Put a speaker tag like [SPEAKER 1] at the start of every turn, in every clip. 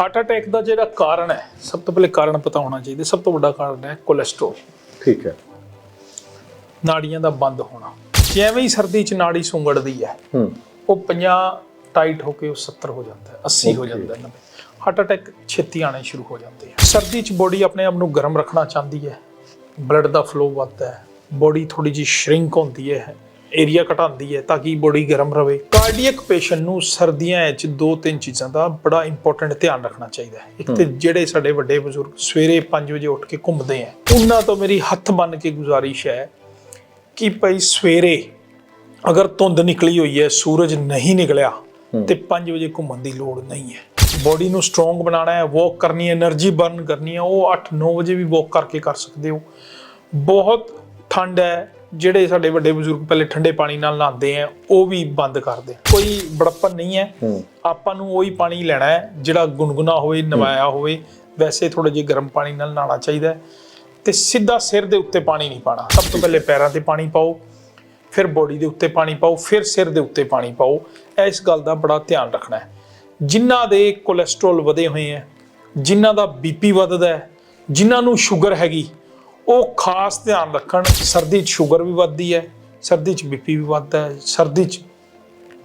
[SPEAKER 1] Heart attack ਦਾ ਜਿਹੜਾ ਕਾਰਨ ਹੈ ਸਭ ਤੋਂ ਪਹਿਲੇ ਕਾਰਨ ਪਤਾ ਹੋਣਾ ਚਾਹੀਦਾ ਸਭ ਤੋਂ ਵੱਡਾ ਕਾਰਨ ਹੈ ਕੋਲੇਸਟ੍ਰੋਲ
[SPEAKER 2] ਠੀਕ ਹੈ।
[SPEAKER 1] ਨਾੜੀਆਂ ਦਾ ਬੰਦ ਹੋਣਾ। ਜਿਵੇਂ ਹੀ ਸਰਦੀ ਚ ਨਾੜੀ ਸੁੰਗੜਦੀ ਹੈ
[SPEAKER 2] ਹੂੰ।
[SPEAKER 1] ਉਹ 50 ਟਾਈਟ ਹੋ ਕੇ ਉਹ 70 ਹੋ ਜਾਂਦਾ ਹੈ 80 ਹੋ ਜਾਂਦਾ ਹੈ 90 ਹਾਰਟ ਅਟੈਕ ਛੇਤੀ ਆਣੇ ਸ਼ੁਰੂ ਹੋ ਜਾਂਦੇ ਹੈ। ਸਰਦੀ ਚ ਬੋਡੀ ਆਪਣੇ ਆਪ ਨੂੰ ਗਰਮ ਰੱਖਣਾ ਚਾਹੁੰਦੀ ਹੈ। ਬਲੱਡ ਦਾ ਫਲੋ ਵੱਧਦਾ ਹੈ। ਬੋਡੀ ਥੋੜੀ ਜਿਹੀ ਸ਼ਰਿੰਕ ਹੁੰਦੀ ਹੈ। ਏਰੀਆ ਘਟਾਉਂਦੀ ਹੈ ਤਾਂ ਕਿ ਬੋਡੀ ਗਰਮ ਰਹੇ ਕਾਰਡੀਅਕ ਪੇਸ਼ੈਂਟ ਨੂੰ ਸਰਦੀਆਂ ਵਿੱਚ ਦੋ ਤਿੰਨ ਚੀਜ਼ਾਂ ਦਾ ਬੜਾ ਇੰਪੋਰਟੈਂਟ ਧਿਆਨ ਰੱਖਣਾ ਚਾਹੀਦਾ ਹੈ। ਇੱਕ ਤੇ ਜਿਹੜੇ ਸਾਡੇ ਵੱਡੇ ਬਜ਼ੁਰਗ ਸਵੇਰੇ 5 ਵਜੇ ਉੱਠ ਕੇ ਘੁੰਮਦੇ ਆ ਉਹਨਾਂ ਤੋਂ ਮੇਰੀ ਹੱਥ ਬੰਨ ਕੇ ਗੁਜ਼ਾਰਿਸ਼ ਹੈ ਕਿ ਭਾਈ ਸਵੇਰੇ ਅਗਰ ਧੁੰਦ ਨਿਕਲੀ ਹੋਈ ਹੈ ਸੂਰਜ ਨਹੀਂ ਨਿਕਲਿਆ ਤੇ 5 ਵਜੇ ਘੁੰਮਣ ਦੀ ਲੋੜ ਨਹੀਂ ਹੈ। ਬੋਡੀ ਨੂੰ ਸਟਰੋਂਗ ਬਣਾਉਣਾ ਹੈ ਵਾਕ ਕਰਨੀ ਹੈ એનર્ਜੀ ਬਰਨ ਕਰਨੀ ਹੈ ਉਹ 8-9 ਵਜੇ ਵੀ ਵਾਕ ਕਰਕੇ ਕਰ ਸਕਦੇ ਹੋ। ਬਹੁਤ ਠੰਡ ਹੈ ਜਿਹੜੇ ਸਾਡੇ ਵੱਡੇ ਬਜ਼ੁਰਗ ਪਹਿਲੇ ਠੰਡੇ ਪਾਣੀ ਨਾਲ ਨਹਾਉਂਦੇ ਆ ਉਹ ਵੀ ਬੰਦ ਕਰ ਦੇ। ਕੋਈ ਬੜਪਨ ਨਹੀਂ ਹੈ। ਆਪਾਂ ਨੂੰ ਉਹੀ ਪਾਣੀ ਲੈਣਾ ਹੈ ਜਿਹੜਾ ਗੁਨਗੁਨਾ ਹੋਵੇ ਨਵਾਇਆ ਹੋਵੇ। ਵੈਸੇ ਥੋੜੇ ਜਿਹੇ ਗਰਮ ਪਾਣੀ ਨਾਲ ਨਹਾਉਣਾ ਚਾਹੀਦਾ ਤੇ ਸਿੱਧਾ ਸਿਰ ਦੇ ਉੱਤੇ ਪਾਣੀ ਨਹੀਂ ਪਾਣਾ ਸਭ ਤੋਂ ਪਹਿਲੇ ਪੈਰਾਂ ਤੇ ਪਾਣੀ ਪਾਓ ਫਿਰ ਬੋਡੀ ਦੇ ਉੱਤੇ ਪਾਣੀ ਪਾਓ ਫਿਰ ਸਿਰ ਦੇ ਉੱਤੇ ਪਾਣੀ ਪਾਓ। ਇਸ ਗੱਲ ਦਾ ਬੜਾ ਧਿਆਨ ਰੱਖਣਾ ਹੈ। ਜਿਨ੍ਹਾਂ ਦੇ ਕੋਲੇਸਟ੍ਰੋਲ ਵਧੇ ਹੋਏ ਹੈ ਜਿਨ੍ਹਾਂ ਦਾ ਬੀਪੀ ਵੱਧਦਾ ਹੈ ਜਿਨ੍ਹਾਂ ਨੂੰ ਸ਼ੂਗਰ ਹੈਗੀ ਉਹ ਖਾਸ ਧਿਆਨ ਰੱਖਣ ਸਰਦੀ 'ਚ ਸ਼ੂਗਰ ਵੀ ਵੱਧਦੀ ਹੈ ਸਰਦੀ 'ਚ ਬੀਪੀ ਵੀ ਵੱਧਦਾ ਹੈ ਸਰਦੀ 'ਚ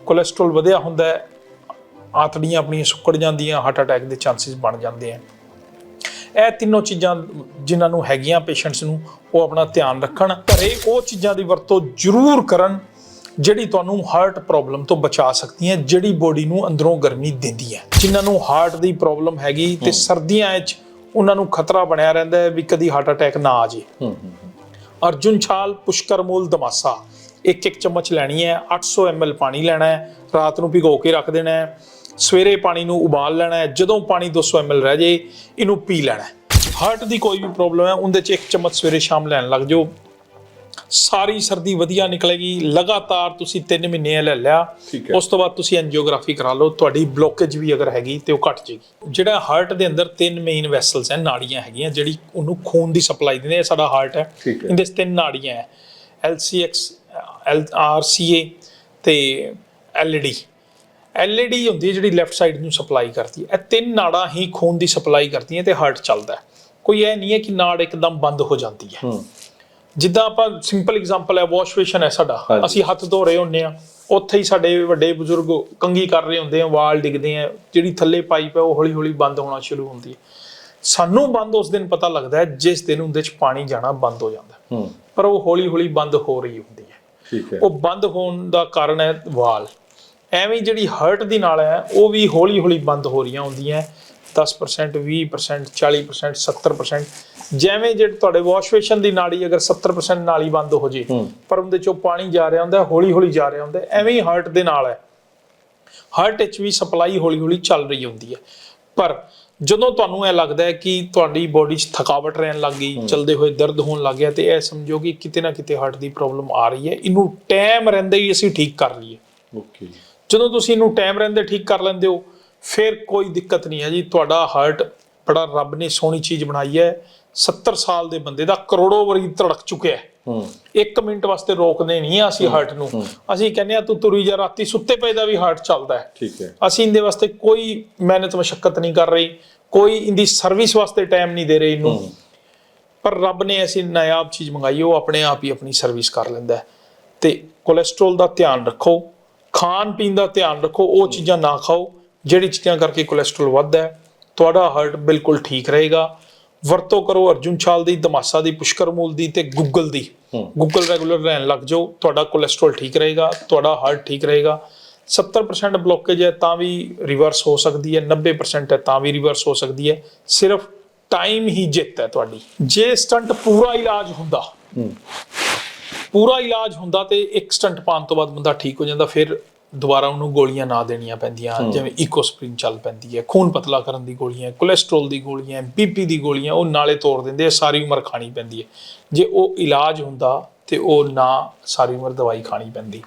[SPEAKER 1] ਕੋਲੇਸਟ੍ਰੋਲ ਵਧਿਆ ਹੁੰਦਾ ਹੈ ਆਤੜੀਆਂ ਆਪਣੀਆਂ ਸੁੱਕੜ ਜਾਂਦੀਆਂ ਹਾਰਟ ਅਟੈਕ ਦੇ ਚਾਂਸਸ ਬਣ ਜਾਂਦੇ ਆ ਇਹ ਤਿੰਨੋਂ ਚੀਜ਼ਾਂ ਜਿਨ੍ਹਾਂ ਨੂੰ ਹੈਗੀਆਂ ਪੇਸ਼ੈਂਟਸ ਨੂੰ ਉਹ ਆਪਣਾ ਧਿਆਨ ਰੱਖਣ ਘਰੇ ਉਹ ਚੀਜ਼ਾਂ ਦੀ ਵਰਤੋਂ ਜ਼ਰੂਰ ਕਰਨ ਜਿਹੜੀ ਤੁਹਾਨੂੰ ਹਾਰਟ ਪ੍ਰੋਬਲਮ ਤੋਂ ਬਚਾ ਸਕਦੀਆਂ ਜਿਹੜੀ ਬੋਡੀ ਨੂੰ ਅੰਦਰੋਂ ਗਰਮੀ ਦਿੰਦੀ ਹੈ। ਜਿਨ੍ਹਾਂ ਨੂੰ ਹਾਰਟ ਦੀ ਪ੍ਰੋਬਲਮ ਹੈਗੀ ਤੇ ਸਰਦੀਆਂ ਵਿੱਚ ਉਹਨਾਂ ਨੂੰ ਖਤਰਾ ਬਣਿਆ ਰਹਿੰਦਾ ਹੈ ਵੀ ਕਦੀ ਹਾਰਟ ਅਟੈਕ ਨਾ ਆ ਜੇ ਅਰਜੁਨ ਛਾਲ ਪੁਸ਼ਕਰ ਮੂਲ ਦਮਾਸਾ। ਇੱਕ ਇੱਕ ਚਮਚ ਲੈਣੀ ਹੈ 800 ml ਪਾਣੀ ਲੈਣਾ ਹੈ ਰਾਤ ਨੂੰ ਭਿਗੋ ਕੇ ਰੱਖ ਦੇਣਾ ਹੈ ਸਵੇਰੇ ਪਾਣੀ ਨੂੰ ਉਬਾਲ ਲੈਣਾ ਹੈ ਜਦੋਂ ਪਾਣੀ 200 ml ਰਹਿ ਜੇ ਇਹਨੂੰ ਪੀ ਲੈਣਾ ਹੈ। ਹਾਰਟ ਦੀ ਕੋਈ ਵੀ ਪ੍ਰੋਬਲਮ ਹੈ ਉਹਦੇ ਚ ਇੱਕ ਚਮਚ ਸਵੇਰੇ ਸ਼ਾਮ ਲੈਣ ਲੱਗ ਜਾਓ। ਸਾਰੀ ਸਰਦੀ ਵਧੀਆ ਨਿਕਲੇਗੀ ਲਗਾਤਾਰ ਤੁਸੀਂ 3 ਮਹੀਨੇ ਲੈ ਲਿਆ। ਉਸ ਤੋਂ ਬਾਅਦ ਤੁਸੀਂ ਐਂਜੀਓਗ੍ਰਾਫੀ ਕਰਾ ਲਓ ਤੁਹਾਡੀ ਬਲੋਕੇਜ ਵੀ ਅਗਰ ਹੈਗੀ ਤੇ ਉਹ ਘਟ ਜੇਗੀ ਜਿਹੜਾ ਹਾਰਟ ਦੇ ਅੰਦਰ ਤਿੰਨ ਮੇਨ ਵੈਸਲਸ ਹੈ ਨਾੜੀਆਂ ਹੈਗੀਆਂ ਜਿਹੜੀ ਉਹਨੂੰ ਖੂਨ ਦੀ ਸਪਲਾਈ ਦਿੰਦੇ ਇਹ ਸਾਡਾ ਹਾਰਟ ਹੈ। ਇਹਦੇ ਤਿੰਨ ਨਾੜੀਆਂ ਹੈ LCX LRCA ਤੇ LED LED ਹੁੰਦੀ ਹੈ ਜਿਹੜੀ ਲੈਫਟ ਸਾਈਡ ਨੂੰ ਸਪਲਾਈ ਕਰਦੀ ਹੈ। ਇਹ ਤਿੰਨ ਨਾੜਾਂ ਹੀ ਖੂਨ ਦੀ ਸਪਲਾਈ ਕਰਦੀਆਂ ਤੇ ਹਾਰਟ ਚੱਲਦਾ ਕੋਈ ਇਹ ਨਹੀਂ ਹੈ ਕਿ ਨਾੜ ਇੱਕਦਮ ਬੰਦ ਹੋ ਜਾਂਦੀ ਹੂੰ। ਜਿੱਦਾਂ ਆਪਾਂ ਸਿੰਪਲ ਐਗਜ਼ਾਮਪਲ ਹੈ ਵਾਸ਼ ਬੇਸ਼ਨ ਹੈ ਸਾਡਾ।
[SPEAKER 2] ਹਾਂਜੀ।
[SPEAKER 1] ਅਸੀਂ ਹੱਥ ਧੋ ਰਹੇ ਹੁੰਨੇ ਆ ਉੱਥੇ ਹੀ ਸਾਡੇ ਵੱਡੇ ਬਜ਼ੁਰਗ ਕੰਗੀ ਕਰ ਰਹੇ ਹੁੰਦੇ ਆ ਵਾਲ ਡਿੱਗਦੇ ਆ। ਜਿਹੜੀ ਥੱਲੇ ਪਾਈਪ ਹੈ ਉਹ ਹੌਲੀ ਹੌਲੀ ਬੰਦ ਹੋਣਾ ਸ਼ੁਰੂ ਹੁੰਦੀ ਹੈ। ਸਾਨੂੰ ਬੰਦ ਉਸ ਦਿਨ ਪਤਾ ਲੱਗਦਾ ਹੈ ਜਿਸ ਦਿਨ ਉਹਦੇ ਚ ਪਾਣੀ ਜਾਣਾ ਬੰਦ ਹੋ ਜਾਂਦਾ ਹੈ।
[SPEAKER 2] ਹੂੰ।
[SPEAKER 1] ਪਰ ਉਹ ਹੌਲੀ ਹੌਲੀ ਬੰਦ ਹੋ ਰਹੀ ਹੁੰਦੀ ਹੈ।
[SPEAKER 2] ਠੀਕ ਹੈ।
[SPEAKER 1] ਉਹ ਬੰਦ ਹੋਣ ਦਾ ਕਾਰਨ ਹੈ ਵਾਲ। ਐਵੇਂ ਹੀ ਜਿਹੜੀ ਹਰਟ ਦੀ ਨਾਲ ਹੈ ਉਹ ਵੀ ਹੌਲੀ ਹੌਲੀ ਬੰਦ ਹੋ ਰਹੀਆਂ ਹੁੰਦੀਆਂ 10% 20% 40% 70% ਜਿਵੇਂ ਜਿਹੜੇ ਤੁਹਾਡੇ ਵਾਸ਼ ਬੇਸ਼ਨ ਦੀ ਨਾੜੀ ਅਗਰ 70% ਨਾਲੀ ਬੰਦ ਹੋ ਜੇ। ਪਰ ਉਹਦੇ ਚੋਂ ਪਾਣੀ ਜਾ ਰਿਹਾ ਹੁੰਦਾ ਹੌਲੀ ਹੌਲੀ ਜਾ ਰਿਹਾ ਹੁੰਦਾ ਐਵੇਂ ਹੀ ਹਾਰਟ ਦੇ ਨਾਲ ਹੈ। ਹਾਰਟ ਵਿੱਚ ਵੀ ਸਪਲਾਈ ਹੌਲੀ ਹੌਲੀ ਚੱਲ ਰਹੀ ਹੁੰਦੀ ਹੈ। ਪਰ ਜਦੋਂ ਤੁਹਾਨੂੰ ਇਹ ਲੱਗਦਾ ਹੈ ਕਿ ਤੁਹਾਡੀ ਬੋਡੀ 'ਚ ਥਕਾਵਟ ਰਹਿਣ ਲੱਗ ਗਈ ਚਲਦੇ ਹੋਏ ਦਰਦ ਹੋਣ ਲੱਗ ਗਿਆ ਤੇ ਇਹ ਸਮਝੋ ਕਿ ਕਿਤੇ ਨਾ ਕਿਤੇ ਹਾਰਟ ਦੀ ਪ੍ਰੋਬਲਮ ਆ ਰਹੀ ਹੈ। ਇਹਨੂੰ ਟਾਈਮ ਰਹਿੰਦੇ ਹੀ ਅਸੀਂ ਠੀਕ ਕਰ ਲਈਏ।
[SPEAKER 2] ਓਕੇ
[SPEAKER 1] ਜਦੋਂ ਤੁਸੀਂ ਇਹਨੂੰ ਟਾਈਮ ਰਹਿੰਦੇ ਠੀਕ ਕਰ ਲੈਂਦੇ ਹੋ ਫਿਰ ਕੋਈ ਦਿੱਕਤ ਨਹੀਂ ਹੈ ਜੀ। ਤੁਹਾਡਾ ਹਾਰਟ ਬੜਾ ਰੱਬ ਨੇ ਸੋਹਣੀ ਚੀਜ਼ ਬਣਾਈ ਹੈ। 70 ਸਾਲ ਦੇ ਬੰਦੇ ਦਾ ਕਰੋੜੋ ਵਾਰੀ ਧੜਕ ਚੁੱਕਿਆ ਹੈ।
[SPEAKER 2] ਹੂੰ।
[SPEAKER 1] 1 ਮਿੰਟ ਵਾਸਤੇ ਰੋਕਦੇ ਨਹੀਂ ਆ ਅਸੀਂ ਹਾਰਟ ਨੂੰ। ਅਸੀਂ ਕਹਿੰਦੇ ਆ ਤੂੰ ਤੁਰੀ ਜਾ ਰਾਤੀ ਸੁੱਤੇ ਪਏ ਦਾ ਵੀ ਹਾਰਟ ਚੱਲਦਾ ਹੈ।
[SPEAKER 2] ਠੀਕ ਹੈ।
[SPEAKER 1] ਅਸੀਂ ਇਹਦੇ ਵਾਸਤੇ ਕੋਈ ਮਿਹਨਤ ਮਸ਼ੱਕਤ ਨਹੀਂ ਕਰ ਰਹੀ। ਕੋਈ ਇਹਦੀ ਸਰਵਿਸ ਵਾਸਤੇ ਟਾਈਮ ਨਹੀਂ ਦੇ ਰਹੇ ਇਹਨੂੰ। ਪਰ ਰੱਬ ਨੇ ਐਸੀ ਨਾਯਾਬ ਚੀਜ਼ ਮੰਗਾਈ ਉਹ ਆਪਣੇ ਆਪ ਹੀ ਆਪਣੀ ਸਰਵਿਸ ਕਰ ਲੈਂਦਾ ਤੇ ਕੋਲੇਸਟ੍ਰੋਲ ਦਾ ਧਿਆਨ ਰੱਖੋ ਖਾਣ ਪੀਣ ਦਾ ਧਿਆਨ ਰੱਖੋ ਉਹ ਚੀਜ਼ਾਂ ਨਾ ਖਾਓ। ਜਿਹੜੀ ਚੀਜ਼ਾਂ ਕਰਕੇ ਕੋਲੇਸਟ੍ਰੋਲ ਵੱਧਦਾ ਹੈ ਤੁਹਾਡਾ ਹਾਰਟ ਬਿਲਕੁਲ ਠੀਕ ਰਹੇਗਾ। ਵਰਤੋਂ ਕਰੋ ਅਰਜੁਨ ਛਾਲ ਦੀ ਦਮਾਸਾ ਦੀ ਪੁਸ਼ਕਰ ਮੂਲ ਦੀ ਤੇ ਗੂਗਲ ਦੀ। ਗੂਗਲ ਰੈਗੂਲਰ ਲੈਣ ਲੱਗ ਜਾਓ ਤੁਹਾਡਾ ਕੋਲੇਸਟ੍ਰੋਲ ਠੀਕ ਰਹੇਗਾ ਤੁਹਾਡਾ ਹਾਰਟ ਠੀਕ ਰਹੇਗਾ। 70% ਬਲੋਕੇਜ ਹੈ ਤਾਂ ਵੀ ਰਿਵਰਸ ਹੋ ਸਕਦੀ ਹੈ 90% ਹੈ ਤਾਂ ਵੀ ਰਿਵਰਸ ਹੋ ਸਕਦੀ ਹੈ। ਸਿਰਫ ਟਾਈਮ ਹੀ ਜਿੱਤ ਹੈ ਤੁਹਾਡੀ। ਜੇ ਸਟੰਟ ਪੂਰਾ ਇਲਾਜ ਹੁੰਦਾ ਪੂਰਾ ਇਲਾਜ ਹੁੰਦਾ ਤੇ ਇੱਕ ਸਟੰਟ ਪਾਉਣ ਤੋਂ ਬਾਅਦ ਬੰਦਾ ਠੀਕ ਹੋ ਜਾਂਦਾ ਫਿਰ ਦੁਬਾਰਾ ਉਹਨੂੰ ਗੋਲੀਆਂ ਨਾ ਦੇਣੀਆਂ ਪੈਂਦੀਆਂ ਜਿਵੇਂ ਇਕੋਸਪ੍ਰਿਨ ਚੱਲ ਪੈਂਦੀ ਹੈ ਖੂਨ ਪਤਲਾ ਕਰਨ ਦੀ ਗੋਲੀਆਂ ਕੋਲੇਸਟ੍ਰੋਲ ਦੀ ਗੋਲੀਆਂ ਬੀਪੀ ਦੀ ਗੋਲੀਆਂ ਉਹ ਨਾਲੇ ਤੋੜ ਦਿੰਦੇ ਆ ਸਾਰੀ ਉਮਰ ਖਾਣੀ ਪੈਂਦੀ ਹੈ। ਜੇ ਉਹ ਇਲਾਜ ਹੁੰਦਾ ਤੇ ਉਹ ਨਾ ਸਾਰੀ ਉਮਰ ਦਵਾਈ ਖਾਣੀ ਪੈਂਦੀ।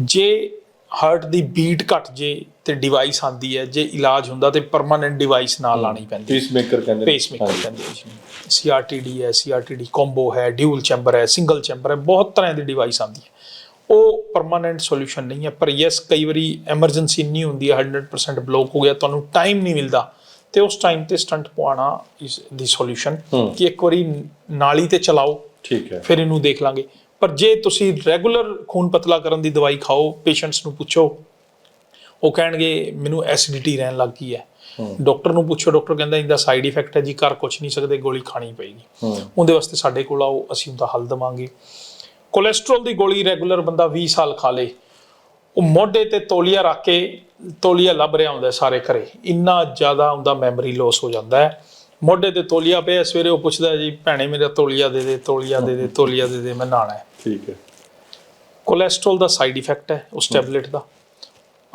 [SPEAKER 1] ਜੇ ਹਾਰਟ ਦੀ ਬੀਟ ਘਟ ਜੇ ਤੇ ਡਿਵਾਈਸ ਆਂਦੀ ਹੈ ਜੇ ਇਲਾਜ ਹੁੰਦਾ ਤੇ ਪਰਮਾਨੈਂਟ ਡਿਵਾਈਸ ਨਾਲ ਲਾਣੀ ਪੈਂਦੀ
[SPEAKER 2] ਪੀਸ ਮੇਕਰ ਕਹਿੰਦੇ ਨੇ।
[SPEAKER 1] ਪੇਸਮੇਕਰ
[SPEAKER 2] ਹਾਂਜੀ।
[SPEAKER 1] ਕਹਿੰਦੇ ਆ ਜੀ। ਸੀਆਰਟੀਡੀ ਹੈ ਸੀਆਰਟੀਡੀ ਕੰਬੋ ਹੈ ਡਿਊਲ ਚੈਂਬਰ ਹੈ ਸਿੰਗਲ ਚੈਂਬਰ ਹੈ ਬਹੁਤ ਤਰ੍ਹਾਂ ਦੀ ਡਿਵਾਈਸ ਆਉਂਦੀ ਹੈ। ਉਹ ਪਰਮਾਨੈਂਟ ਸੋਲੂਸ਼ਨ ਨਹੀਂ ਹੈ ਪਰ ਯੈਸ ਕਈ ਵਾਰੀ ਐਮਰਜੈਂਸੀ ਨਹੀਂ ਹੁੰਦੀ ਹੈ 100% ਬਲੌਕ ਹੋ ਗਿਆ ਤੁਹਾਨੂੰ ਟਾਈਮ ਨਹੀਂ ਮਿਲਦਾ। ਤੇ ਉਸ ਟਾਈਮ ਤੇ ਸਟੰਟ ਪਵਾਉਣਾ ਇਸ ਦੀ ਸੋਲੂਸ਼ਨ ਕਿ ਇੱਕ ਵਾਰੀ ਨਾਲੀ ਤੇ ਚਲਾਓ
[SPEAKER 2] ਠੀਕ ਹੈ।
[SPEAKER 1] ਫਿਰ ਇਹਨੂੰ ਦੇਖ ਲਾਂਗੇ। ਪਰ ਜੇ ਤੁਸੀਂ ਰੈਗੂਲਰ ਖੂਨ ਪਤਲਾ ਕਰਨ ਦੀ ਦਵਾਈ ਖਾਓ ਪੇਸ਼ੈਂਟਸ ਨੂੰ ਪੁੱਛੋ ਉਹ ਕਹਿਣਗੇ ਮੈਨੂੰ ਐਸਿਡਿਟੀ ਰਹਿਣ ਲੱਗ ਗਈ ਹੈ। ਡਾਕਟਰ ਨੂੰ ਪੁੱਛੋ ਡਾਕਟਰ ਕਹਿੰਦਾ ਇਹਦਾ ਸਾਈਡ ਇਫੈਕਟ ਹੈ ਜੀ ਕਰ ਕੁਝ ਨਹੀਂ ਸਕਦੇ ਗੋਲੀ ਖਾਣੀ ਪਏਗੀ। ਉਹਦੇ ਵਾਸਤੇ ਸਾਡੇ ਕੋਲ ਆਓ ਅਸੀਂ ਉਹਦਾ ਹੱਲ ਦਵਾਂਗੇ। ਕੋਲੇਸਟ੍ਰੋਲ ਦੀ ਗੋਲੀ ਰੈਗੂਲਰ ਬੰਦਾ 20 ਸਾਲ ਖਾ ਲੇ। ਉਹ ਮੋਢੇ ਤੇ ਤੋਲੀਆ ਰੱਖ ਕੇ ਤੋਲੀਆ ਲੱਭ ਰਿਹਾ ਹੁੰਦਾ ਸਾਰੇ ਘਰੇ। ਇੰਨਾ ਜ਼ਿਆਦਾ ਉਹਦਾ ਮੈਮਰੀ ਲਾਸ ਹੋ ਜਾਂਦਾ ਹੈ। ਮੋਢੇ ਤੇ ਤੋਲੀਆ ਪਿਆ ਸਵੇਰੇ ਉਹ ਪੁੱਛਦਾ ਜੀ ਭੈਣੇ ਮੇਰਾ ਤੋਲੀਆ ਦੇ ਦੇ ਤੋਲੀਆ ਦੇ ਦੇ ਤੋਲੀਆ ਦੇ ਦੇ ਮੈਂ ਨਹਾਣਾ ਹੈ।
[SPEAKER 2] ਠੀਕ ਹੈ।
[SPEAKER 1] ਕੋਲੇਸਟ੍ਰੋਲ ਦਾ ਸਾਈਡ ਇਫੈਕਟ ਹੈ ਉਸ ਟੈਬਲੇਟ ਦਾ।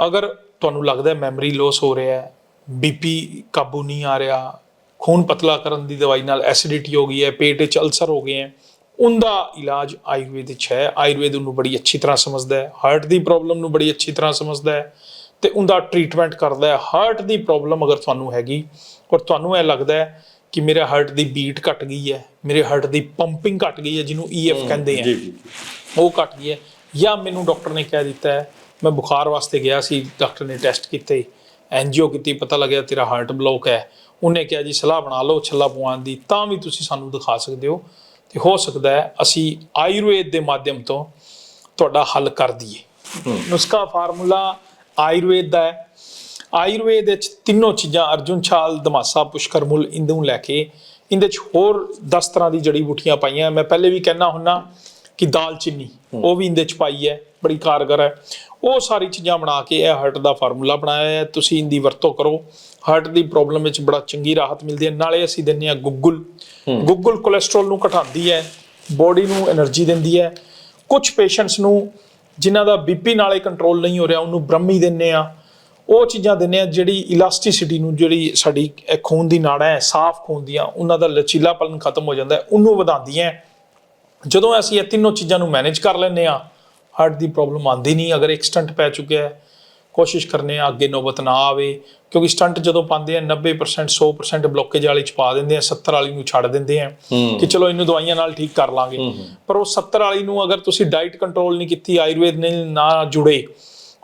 [SPEAKER 1] ਅਗਰ ਤੁਹਾਨੂੰ ਲੱਗਦਾ ਮੈਮਰੀ ਲਾਸ ਹੋ ਰਿਹਾ ਹੈ ਬੀਪੀ ਕਾਬੂ ਨਹੀਂ ਆ ਰਿਹਾ ਖੂਨ ਪਤਲਾ ਕਰਨ ਦੀ ਦਵਾਈ ਨਾਲ ਐਸਿਡਿਟੀ ਹੋ ਗਈ ਹੈ ਪੇਟ ਵਿੱਚ ਅਲਸਰ ਹੋ ਗਏ ਹੈ ਉਹਦਾ ਇਲਾਜ ਆਯੁਰਵੇਦ ਵਿੱਚ ਹੈ। ਆਯੁਰਵੇਦ ਉਹਨੂੰ ਬੜੀ ਅੱਛੀ ਤਰ੍ਹਾਂ ਸਮਝਦਾ ਹੈ। ਹਾਰਟ ਦੀ ਪ੍ਰੋਬਲਮ ਨੂੰ ਬੜੀ ਅੱਛੀ ਤਰ੍ਹਾਂ ਸਮਝਦਾ ਹੈ ਤੇ ਉਹਦਾ ਟ੍ਰੀਟਮੈਂਟ ਕਰਦਾ ਹੈ। ਹਾਰਟ ਦੀ ਪ੍ਰੋਬਲਮ ਅਗਰ ਤੁਹਾਨੂੰ ਹੈਗੀ ਔਰ ਤੁਹਾਨੂੰ ਇਹ ਲੱਗਦਾ ਹੈ ਕਿ ਮੇਰੇ ਹਾਰਟ ਦੀ ਬੀਟ ਘਟ ਗਈ ਹੈ ਮੇਰੇ ਹਾਰਟ ਦੀ ਪੰਪਿੰਗ ਘਟ ਗਈ ਹੈ ਜਿਹਨੂੰ ਈਐਫ ਕਹਿੰਦੇ ਆ। ਉਹ ਘਟ ਗਈ ਹੈ ਜਾਂ ਮੈਨੂੰ ਡਾਕਟਰ ਨੇ ਕਹਿ ਦਿੱਤਾ ਹੈ ਮੈਂ ਬੁਖਾਰ ਵਾਸਤੇ ਗਿਆ ਸੀ ਡਾਕਟਰ ਨੇ ਟੈਸਟ ਕੀਤੇ ਐਨਜੀਓ ਕੀਤੀ ਪਤਾ ਲੱਗਿਆ ਤੇਰਾ ਹਾਰਟ ਬਲੌਕ ਹੈ। ਉਹਨੇ ਕਿਹਾ ਜੀ ਸਲਾਹ ਬਣਾ ਲਓ ਛੱਲਾ ਪਵਾਉਣ ਦੀ ਤਾਂ ਵੀ ਤੁਸੀਂ ਸਾਨੂੰ ਦਿਖਾ ਸਕਦੇ ਹੋ। ਤੇ ਹੋ ਸਕਦਾ ਹੈ ਅਸੀਂ ਆਯੁਰਵੇਦ ਦੇ ਮਾਧਿਅਮ ਤੋਂ ਤੁਹਾਡਾ ਹੱਲ ਕਰ ਦਈਏ। ਨੁਸਖਾ ਫਾਰਮੂਲਾ ਆਯੁਰਵੇਦ ਦਾ ਹੈ। ਆਯੁਰਵੇਦ ਵਿੱਚ ਤਿੰਨੋਂ ਚੀਜ਼ਾਂ ਅਰਜੁਨ ਛਾਲ ਦਮਾਸਾ ਪੁਸ਼ਕਰ ਮੁੱਲ ਇੰਦੂ ਲੈ ਕੇ ਇਹਦੇ ਚ ਹੋਰ 10 ਤਰ੍ਹਾਂ ਦੀ ਜੜੀ ਬੂਟੀਆਂ ਪਾਈਆਂ। ਮੈਂ ਪਹਿਲੇ ਵੀ ਕਹਿਣਾ ਹੁੰਨਾ ਕਿ ਦਾਲ ਦਾਲਚੀਨੀ ਉਹ ਵੀ ਇਹਦੇ ਚ ਪਾਈ ਹੈ ਬੜੀ ਕਾਰਗਰ ਹੈ। ਉਹ ਸਾਰੀ ਚੀਜ਼ਾਂ ਬਣਾ ਕੇ ਇਹ ਹਰਟ ਦਾ ਫਾਰਮੂਲਾ ਬਣਾਇਆ ਹੈ। ਤੁਸੀਂ ਇਹਦੀ ਵਰਤੋਂ ਕਰੋ। ਹਾਰਟ ਦੀ ਪ੍ਰੋਬਲਮ ਵਿੱਚ ਬੜਾ ਚੰਗੀ ਰਾਹਤ ਮਿਲਦੀ ਹੈ। ਨਾਲੇ ਅਸੀਂ ਦਿੰਨੇ ਆ ਗੁੱਗਲ। ਗੁੱਗਲ ਕੋਲੇਸਟ੍ਰੋਲ ਨੂੰ ਘਟਾਉਂਦੀ ਹੈ ਬੋਡੀ ਨੂੰ એનર્ਜੀ ਦਿੰਦੀ ਹੈ। ਕੁਝ ਪੇਸ਼ੈਂਟਸ ਨੂੰ ਜਿਨ੍ਹਾਂ ਦਾ ਬੀਪੀ ਨਾਲੇ ਕੰਟਰੋਲ ਨਹੀਂ ਹੋ ਰਿਹਾ ਉਹਨੂੰ ਬ੍ਰਹਮੀ ਦਿੰਨੇ ਆ ਉਹ ਚੀਜ਼ਾਂ ਦਿੰਨੇ ਆ ਜਿਹੜੀ ਇਲਾਸਟਿਸਿਟੀ ਨੂੰ ਜਿਹੜੀ ਸਾਡੀ ਖੂਨ ਦੀ ਨਾੜਾਂ ਹੈ ਸਾਫ਼ ਖੂਨ ਦੀਆਂ ਉਹਨਾਂ ਦਾ ਲਚੀਲਾਪਨ ਖਤਮ ਹੋ ਜਾਂਦਾ ਉਹਨੂੰ ਵਧਾਉਂਦੀਆਂ ਜਦੋਂ ਅਸੀਂ ਇਹ ਤਿੰਨੋਂ ਚੀਜ਼ਾਂ ਨੂੰ ਮੈਨੇਜ ਕਰ ਲੈਂਦੇ ਆ ਹਾਰਟ ਦੀ ਪ੍ਰੋਬਲਮ ਆਉਂਦੀ ਨਹੀਂ ਅਗਰ ਇੱਕ ਸਟੰਟ ਪੈ ਚੁੱਕਿਆ ਹੈ ਕੋਸ਼ਿਸ਼ ਕਰਨੇ ਆ ਅੱਗੇ ਨੌਬਤ ਨਾ ਆਵੇ ਕਿਉਂਕਿ ਸਟੰਟ ਜਦੋਂ ਪਾਉਂਦੇ ਆ 90% 100% ਬਲੋਕੇਜ ਵਾਲੀ ਚ ਪਾ ਦਿੰਦੇ ਆ 70 ਵਾਲੀ ਨੂੰ ਛੱਡ ਦਿੰਦੇ ਆ ਕਿ ਚਲੋ ਇਹਨੂੰ ਦਵਾਈਆਂ ਨਾਲ ਠੀਕ ਕਰ ਲਾਂਗੇ। ਪਰ ਉਹ 70 ਵਾਲੀ ਨੂੰ ਅਗਰ ਤੁਸੀਂ ਡਾਈਟ ਕੰਟਰੋਲ ਨਹੀਂ ਕੀਤੀ ਆਯੁਰਵੇਦ ਨੇ ਨਾ ਜੁੜੇ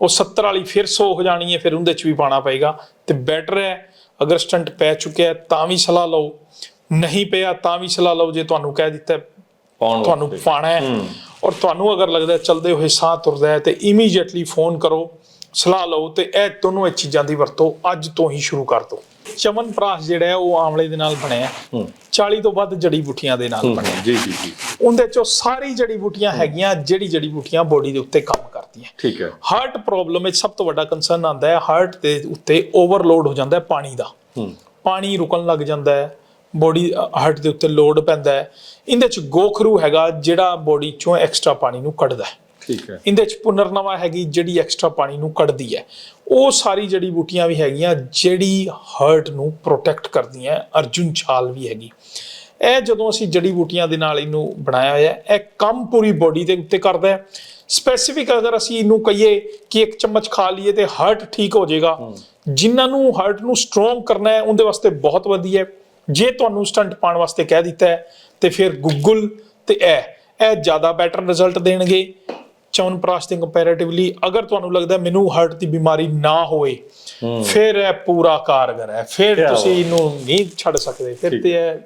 [SPEAKER 1] ਉਹ 70 ਵਾਲੀ ਫਿਰ 100 ਹੋ ਜਾਣੀ ਹੈ ਫਿਰ ਉਹਦੇ ਚ ਵੀ ਪਾਣਾ ਪਏਗਾ ਤੇ ਬੈਟਰ ਹੈ ਅਗਰ ਸਟੰਟ ਪੈ ਚੁੱਕਿਆ ਤਾਂ ਵੀ ਸਲਾਹ ਲਓ ਨਹੀਂ ਪਿਆ ਤਾਂ ਵੀ ਸਲਾਹ ਲਓ ਜੇ ਤੁਹਾਨੂੰ ਕਹਿ ਦਿੱਤਾ ਤੁਹਾਨੂੰ। ਪਾਣਾ ਹੈ। ਔਰ ਤੁਹਾਨੂੰ ਅਗਰ ਲੱਗਦਾ ਚਲਦੇ ਹੋਏ ਸਾਹ ਤੁਰਦਾ ਹੈ ਤੇ ਇਮੀਡੀਏਟਲੀ ਫੋਨ ਕਰੋ ਸਲਾਹ ਲਓ ਤੇ ਇਹ ਦੋਨੋਂ ਇਹ ਚੀਜ਼ਾਂ ਦੀ ਵਰਤੋਂ ਅੱਜ ਤੋਂ ਹੀ ਸ਼ੁਰੂ ਕਰ ਦਿਓ। ਚਮਨ ਪ੍ਰਾਸ਼ ਜਿਹੜਾ ਹੈ ਉਹ ਆਮਲੇ ਦੇ ਨਾਲ ਬਣਿਆ ਹੈ।
[SPEAKER 2] ਹੂੰ।
[SPEAKER 1] 40 ਤੋਂ ਵੱਧ ਜੜੀ ਬੂਟੀਆਂ ਦੇ ਨਾਲ ਬਣਿਆ
[SPEAKER 2] ਜੀ ਜੀ ਜੀ।
[SPEAKER 1] ਉਹਦੇ ਚੋਂ ਸਾਰੀ ਜੜੀ ਬੂਟੀਆਂ ਹੈਗੀਆਂ ਜਿਹੜੀ ਜੜੀ ਬੂਟੀਆਂ ਬੋਡੀ ਦੇ ਉੱਤੇ ਕੰਮ ਕਰਦੀਆਂ
[SPEAKER 2] ਠੀਕ ਹੈ।
[SPEAKER 1] ਹਾਰਟ ਪ੍ਰੋਬਲਮ ਵਿੱਚ ਸਭ ਤੋਂ ਵੱਡਾ ਕੰਸਰਨ ਆਉਂਦਾ ਹੈ ਹਾਰਟ ਦੇ ਉੱਤੇ ਓਵਰਲੋਡ ਹੋ ਜਾਂਦਾ ਹੈ ਪਾਣੀ ਦਾ। ਪਾਣੀ ਰੁਕਣ ਲੱਗ ਜਾਂਦਾ ਹੈ। ਬੋਡੀ ਹਾਰਟ ਦੇ ਉੱਤੇ ਲੋਡ ਪੈਂਦਾ ਹੈ। ਇਹਦੇ ਚ ਗੋਖਰੂ ਹੈਗਾ ਜਿਹੜਾ ਬੋਡੀ ਚੋਂ ਐਕਸਟਰਾ ਪਾਣੀ ਨੂੰ ਕੱਢਦਾ ਹੈ।
[SPEAKER 2] ਠੀਕ ਹੈ।
[SPEAKER 1] ਇਹਦੇ ਚ ਪੁਨਰਨਵਾ ਹੈਗੀ ਜਿਹੜੀ ਐਕਸਟਰਾ ਪਾਣੀ ਨੂੰ ਕੱਢਦੀ ਹੈ। ਉਹ ਸਾਰੀ ਜੜੀ ਬੂਟੀਆਂ ਵੀ ਹੈਗੀਆਂ ਜਿਹੜੀ ਹਾਰਟ ਨੂੰ ਪ੍ਰੋਟੈਕਟ ਕਰਦੀਆਂ। ਅਰਜੁਨ ਛਾਲ ਵੀ ਹੈਗੀ। ਇਹ ਜਦੋਂ ਅਸੀਂ ਜੜੀ ਬੂਟੀਆਂ ਦੇ ਨਾਲ ਇਹਨੂੰ ਬਣਾਇਆ ਹੋਇਆ ਇਹ ਕੰਮ ਪੂਰੀ ਬੋਡੀ ਦੇ ਉੱਤੇ ਕਰਦਾ ਹੈ। ਸਪੈਸੀਫਿਕ ਅਗਰ ਅਸੀਂ ਇਹਨੂੰ ਕਹੀਏ ਕਿ ਇੱਕ ਚਮਚ ਖਾ ਲਈਏ ਤੇ ਹਾਰਟ ਠੀਕ ਹੋ ਜਾਏਗਾ। ਜਿਨ੍ਹਾਂ ਨੂੰ ਹਾਰਟ ਨੂੰ ਸਟਰੋਂਗ ਕਰਨਾ ਹੈ ਉਹਦੇ ਵਾਸਤੇ ਬਹੁਤ ਵਧੀਆ ਹੈ। ਜੇ ਤੁਹਾਨੂੰ ਸਟੰਟ ਪਾਉਣ ਵਾਸਤੇ ਕਹਿ ਦਿੱਤਾ ਤੇ ਫਿਰ ਗੂਗਲ ਤੇ ਇਹ ਇਹ ਜ਼ਿਆਦਾ ਬੈਟਰ ਰਿਜ਼ਲਟ ਦੇਣਗੇ। ਚਵਨਪ੍ਰਾਸ਼ ਦੇ ਕੰਪੈਰੀਟਿਵਲੀ ਅਗਰ ਤੁਹਾਨੂੰ ਲੱਗਦਾ ਮੈਨੂੰ ਹਾਰਟ ਦੀ ਬਿਮਾਰੀ ਨਾ ਹੋਵੇ ਫਿਰ ਇਹ ਪੂਰਾ ਕਾਰਗਰ ਹੈ। ਫਿਰ ਤੁਸੀਂ। ਇਹਨੂੰ ਨਹੀਂ ਛੱਡ ਸਕਦੇ। ਫਿਰ ਤੇ ਇਹ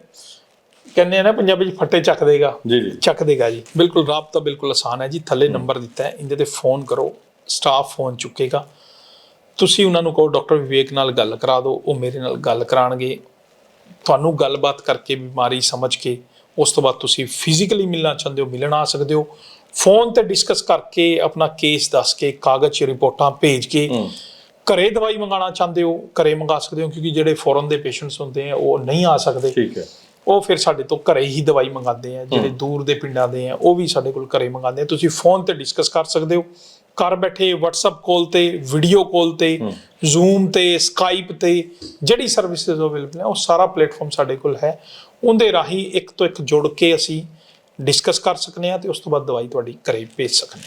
[SPEAKER 1] ਕਹਿੰਦੇ ਆ ਨਾ ਪੰਜਾਬੀ ਚ ਫੱਟੇ ਚੱਕ ਦੇਗਾ।
[SPEAKER 2] ਜੀ ਜੀ।
[SPEAKER 1] ਚੱਕ ਦੇਗਾ ਜੀ। ਬਿਲਕੁਲ ਰਾਬਤਾ ਬਿਲਕੁਲ ਆਸਾਨ ਹੈ ਜੀ। ਥੱਲੇ ਨੰਬਰ ਦਿੱਤਾ ਹੈ। ਇਹਦੇ ਤੇ ਫੋਨ ਕਰੋ। ਸਟਾਫ ਫੋਨ ਚੁੱਕੇਗਾ। ਤੁਸੀਂ ਉਹਨਾਂ ਨੂੰ ਕਹੋ ਡਾਕਟਰ ਵਿਵੇਕ ਨਾਲ ਗੱਲ ਕਰਾ ਦਿਓ। ਉਹ ਮੇਰੇ ਨਾਲ ਗੱਲ ਕਰਾਣਗੇ। ਤੁਹਾਨੂੰ ਗੱਲਬਾਤ ਕਰਕੇ ਬਿਮਾਰੀ ਸਮਝ ਕੇ ਉਸ ਤੋਂ ਬਾਅਦ ਤੁਸੀਂ ਫਿਜ਼ੀਕਲੀ ਮਿਲਣਾ ਚਾਹੁੰਦੇ ਹੋ ਮਿਲਣ ਆ ਸਕਦੇ ਹੋ। ਫੋਨ ਤੇ ਡਿਸਕਸ ਕਰਕੇ ਆਪਣਾ ਕੇਸ ਦੱਸ ਕੇ ਕਾਗਜ਼ 'ਚ ਰਿਪੋਰਟਾਂ ਭੇਜ ਕੇ ਘਰੇ ਦਵਾਈ ਮੰਗਾਉਣਾ ਚਾਹੁੰਦੇ ਹੋ ਘਰੇ ਮੰਗਾ ਸਕਦੇ ਹੋ ਕਿਉਂਕਿ ਜਿਹੜੇ ਫੋਰਨ ਦੇ ਪੇਸ਼ੈਂਟਸ ਹੁੰਦੇ ਆ ਉਹ ਨਹੀਂ ਆ ਸਕਦੇ।
[SPEAKER 2] ਠੀਕ ਹੈ।
[SPEAKER 1] ਉਹ ਫਿਰ ਸਾਡੇ ਤੋਂ ਘਰੇ ਹੀ ਦਵਾਈ ਮੰਗਾਉਂਦੇ ਆ ਜਿਹੜੇ ਦੂਰ ਦੇ ਪਿੰਡਾਂ ਦੇ ਆ ਉਹ ਵੀ ਸਾਡੇ ਕੋਲ ਘਰੇ ਮੰਗਾਉਂਦੇ ਆ। ਤੁਸੀਂ ਫੋਨ ਤੇ ਡਿਸਕਸ ਕਰ ਸਕਦੇ ਹੋ। ਘਰ ਬੈਠੇ WhatsApp ਕਾਲ ਤੇ ਵੀਡੀਓ ਕਾਲ ਤੇ Zoom ਤੇ Skype ਤੇ ਜਿਹੜੀ ਸਰਵਿਸਿਜ਼ ਅਵੇਲੇਬਲ ਹੈ ਉਹ ਸਾਰਾ ਪਲੇਟਫਾਰਮ ਸਾਡੇ ਕੋਲ ਹੈ। ਉਹਦੇ ਰਾਹੀਂ ਇੱਕ ਤੋਂ ਇੱਕ ਜੁੜ ਕੇ ਅਸੀਂ ਡਿਸਕਸ ਕਰ ਸਕਨੇ ਆ ਤੇ ਉਸ ਤੋਂ ਬਾਅਦ ਦਵਾਈ ਤੁਹਾਡੀ ਘਰੇ ਭੇਜ ਸਕਨੇ